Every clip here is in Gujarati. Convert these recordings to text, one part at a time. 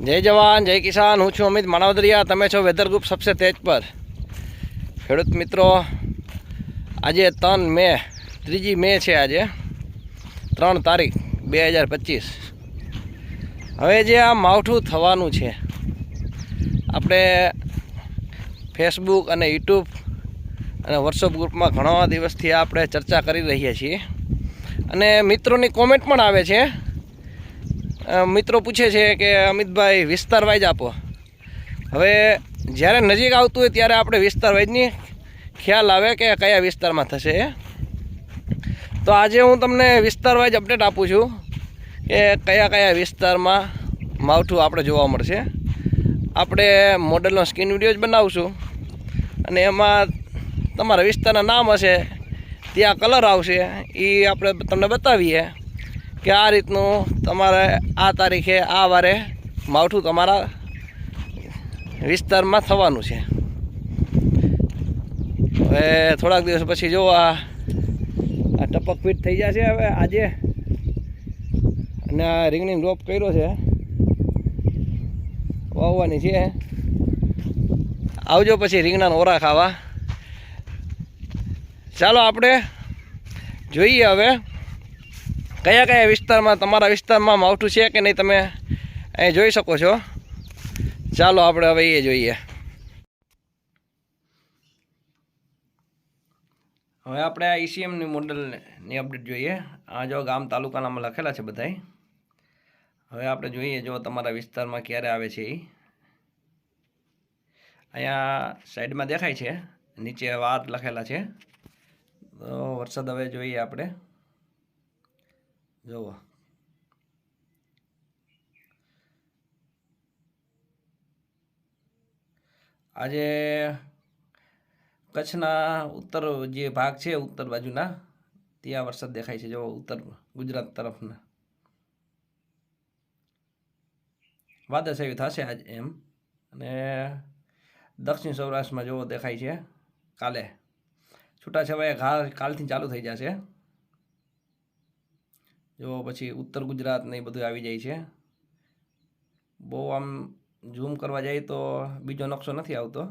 જય જવાન, જય કિસાન. હું છું અમિત માણાવદરિયા. તમે છો વેધર ગ્રુપ સબસે તેજ પર. ખેડૂત મિત્રો, આજે ત્રણ મે, ત્રીજી મે છે આજે, ત્રણ તારીખ, બે હજાર પચીસ. હવે જે આ માવઠું થવાનું છે, આપણે ફેસબુક અને યુટ્યુબ અને વોટ્સઅપ ગ્રુપમાં ઘણા દિવસથી આપણે ચર્ચા કરી રહ્યા છીએ. અને મિત્રોની કોમેન્ટ પણ આવે છે મિત્રો પૂછે છે કે, અમિતભાઈ, વિસ્તાર વાઇઝ આપો. હવે, જ્યારે નજીક આવતું હોય ત્યારે આપણે વિસ્તાર વાઇઝની ખ્યાલ આવે કે કયા વિસ્તારમાં થશે એ. તો આજે હું તમને વિસ્તાર વાઇઝ અપડેટ આપું છું કે કયા કયા વિસ્તારમાં માવઠું આપણે જોવા મળશે. આપણે મોડલનો સ્કીન વીડિયો જ બનાવશું અને એમાં તમારા વિસ્તારના નામ હશે, ત્યાં કલર આવશે એ આપણે તમને બતાવીએ. કે આ રીતનું તમારે આ તારીખે આ વારે માવઠું તમારા વિસ્તારમાં થવાનું છે. હવે થોડાક દિવસ પછી જો આ ટપક ફીટ થઈ જશે હવે આજે. અને આ રીંગણી ડ્રોપ કર્યો છે. વાવવાની છે. આવજો પછી રીંગણાના ઓરા ખાવા. ચાલો આપણે જોઈએ હવે કયા કયા વિસ્તારમાં, તમારા વિસ્તારમાં માવઠું છે કે નહીં તમે અહીં જોઈ શકો છો? ચાલો આપણે હવે એ જોઈએ. હવે આપણે આ ઈસીએમની મોડલની અપડેટ જોઈએ. આ જો ગામ તાલુકાનામાં લખેલા છે બધાય. હવે આપણે જોઈએ જો તમારા વિસ્તારમાં ક્યારે આવે છે એ અહીંયા સાઈડમાં દેખાય છે. નીચે વાત લખેલા છે. તો વરસાદ હવે જોઈએ આપણે. જુઓ આજે કચ્છના ઉત્તર જે ભાગ છે, ઉત્તર બાજુના, ત્યાં વરસાદ દેખાય છે. જો ઉત્તર ગુજરાત તરફના. વાદળછાયું થશે આજ એમ. અને દક્ષિણ સૌરાષ્ટ્રમાં જોવો દેખાય છે કાલે. છૂટાછવાયા ઘા કાલથી ચાલુ થઈ જશે. જો પછી ઉત્તર ગુજરાત ને બધું આવી જાય છે. બહુ આમ ઝૂમ કરવા જાય તો બીજો નકશો નથી આવતો.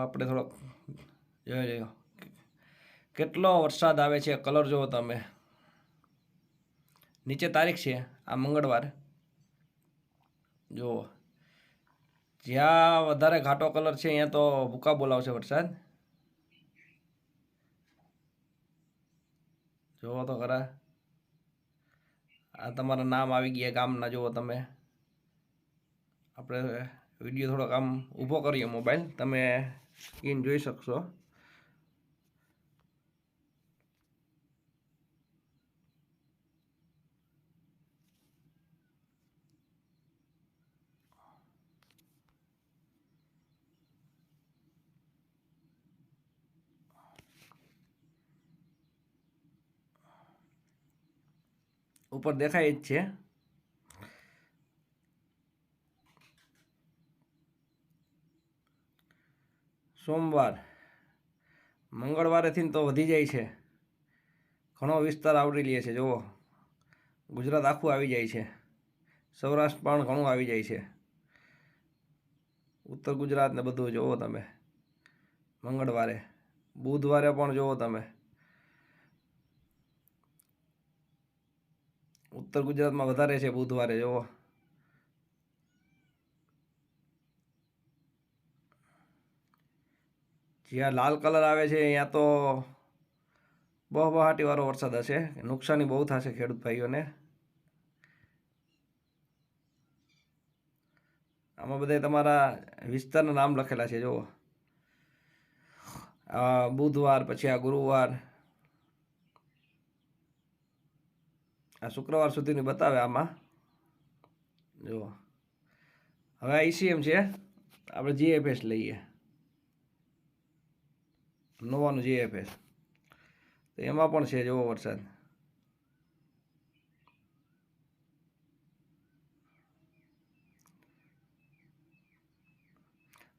આપણે થોડોક જોઈ જોયો કેટલો વરસાદ આવે છે કલર જુઓ તમે. નીચે તારીખ છે, આ મંગળવાર. જુઓ. જ્યાં વધારે ઘાટો કલર છે, અહીંયા તો ભૂકા બોલાવશે વરસાદ. જુઓ તો ખરા. આ તમારા નામ આવી ગયા ગામના જુઓ તમે. આપણે વીડિયો થોડોક આમ ઊભો કરીએ મોબાઈલ તમે સ્ક્રીન જોઈ શકશો. ઉપર દેખાય જ છે. સોમવાર. મંગળવારેથી તો વધી જાય છે. ઘણો વિસ્તાર આવરી લે છે, જુઓ. ગુજરાત આખું આવી જાય છે. સૌરાષ્ટ્ર પણ ઘણું આવી જાય છે. ઉત્તર ગુજરાતને બધું જુઓ તમે. મંગળવારે. બુધવારે પણ જુઓ તમે. ઉત્તર ગુજરાતમાં વધારે છે બુધવારે જુઓ જ્યાં લાલ કલર આવે છે, અહીંયા તો બહબહાટીવાળો વરસાદ હશે. નુકસાની બહુ થશે ખેડૂત ભાઈઓને. આમાં બધા તમારા વિસ્તારના નામ લખેલા છે જુઓ બુધવાર, પછી આ ગુરુવાર આ શુક્રવાર સુધીની બતાવે આમાં. જુઓ. હવે આ ઈસીએમ છે. આપણે જીએફએસ લઈએ. નોવાનું જીએફએસ તો એમાં પણ છે, જુઓ વરસાદ.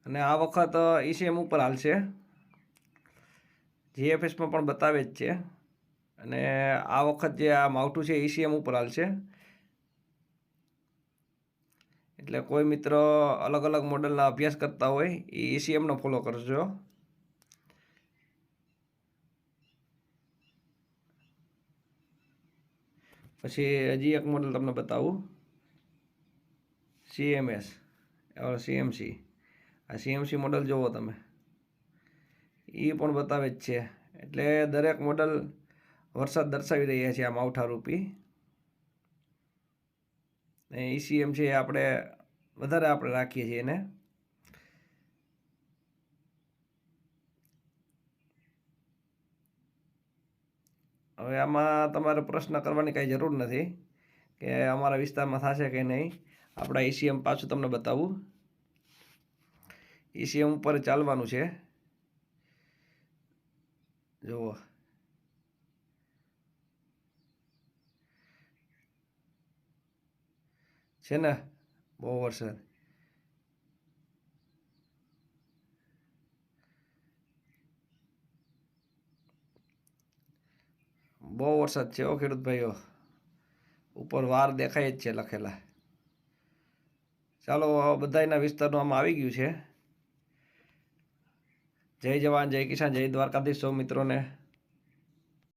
અને આ વખત ઈસીએમ ઉપર હાલશે જીએફએસમાં પણ બતાવે જ છે. અને આ વખત જે આ માવઠું છે ઈસીએમ ઉપર હાલશે. એટલે કોઈ મિત્ર અલગ અલગ મોડલના અભ્યાસ કરતા હોય, એ એસીએમનો ફોલો કરજો. પછી હજી એક મોડલ તમને બતાવું. સીએમએસ સીએમસી આ સીએમસી મોડલ જુઓ તમે. એ પણ બતાવે જ છે. એટલે દરેક મોડલ વરસાદ દર્શાવી રહ્યા છે આ માવઠા રૂપી ને ઈસીએમ છે આપણે વધારે આપણે રાખીએ છીએ એને. હવે આમાં તમારે પ્રશ્ન કરવાની કાંઈ જરૂર નથી કે અમારા વિસ્તારમાં થશે કે નહીં. આપણા ઈસીએમ પાછું તમને બતાવું. ઈસીએમ ઉપર ચાલવાનું છે. જુઓ. છે ને? બહુ વરસાદ બહુ વરસાદ છે ઓ ખેડૂત ભાઈઓ ઉપર વાર દેખાય જ છે લખેલા. ચાલો બધાયના વિસ્તારનું આમાં આવી ગયું છે. જય જવાન, જય કિસાન, જય દ્વારકાધીશ સૌ મિત્રોને.